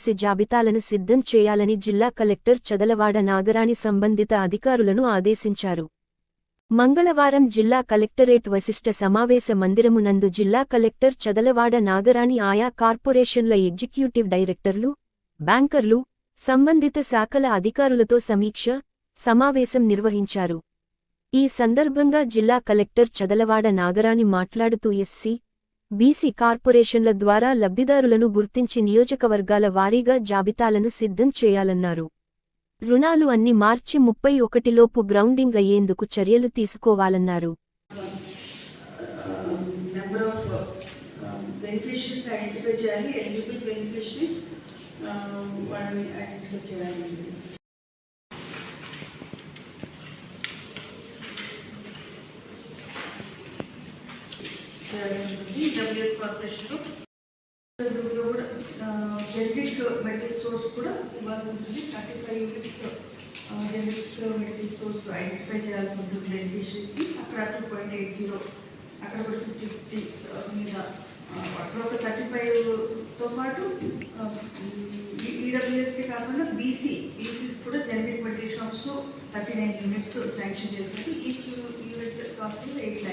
చేసి జాబితాలను సిద్ధం చేయాలని జిల్లా కలెక్టర్ చదలవాడ నాగరాణి సంబంధిత అధికారులను ఆదేశించారు. మంగళవారం జిల్లా కలెక్టరేట్ వశిష్ట సమావేశ మందిరమునందు జిల్లా కలెక్టర్ చదలవాడ నాగరాణి ఆయా కార్పొరేషన్ల ఎగ్జిక్యూటివ్ డైరెక్టర్లు బ్యాంకర్లు సంబంధిత శాఖల అధికారులతో సమీక్ష సమావేశం నిర్వహించారు. ఈ సందర్భంగా జిల్లా కలెక్టర్ చదలవాడ నాగరాణి మాట్లాడుతూ ఎస్సీ బీసీ కార్పొరేషన్ల ద్వారా లబ్ధిదారులను గుర్తించి నియోజకవర్గాల వారీగా జాబితాలను సిద్ధం చేయాలన్నారు. రుణాలు అన్ని మార్చి ముప్పై ఒకటిలోపు గ్రౌండింగ్ అయ్యేందుకు చర్యలు తీసుకోవాలన్నారు. చేయాల్సి ఉంటుంది డబ్ల్యూఎస్ కార్పొరేషన్లో కూడా జనరిక్ మెడికల్ స్టోర్స్ కూడా ఇవ్వాల్సి ఉంటుంది thirty five units generic medical stores identify చేయాల్సి ఉంటుంది బెనిఫిషరీస్కి అక్కడ టూ పాయింట్ ఎయిట్ జీరో అక్కడ కూడా ఫిఫ్టీ ఫిఫ్టీ మీద అక్కడ ఒక థర్టీ ఫైవ్తో పాటు ఈడబ్ల్యూఎస్కే కాకుండా బీసీ బీసీస్ కూడా generic medical shops thirty nine units sanction చేశారు each unit cost eight lakhs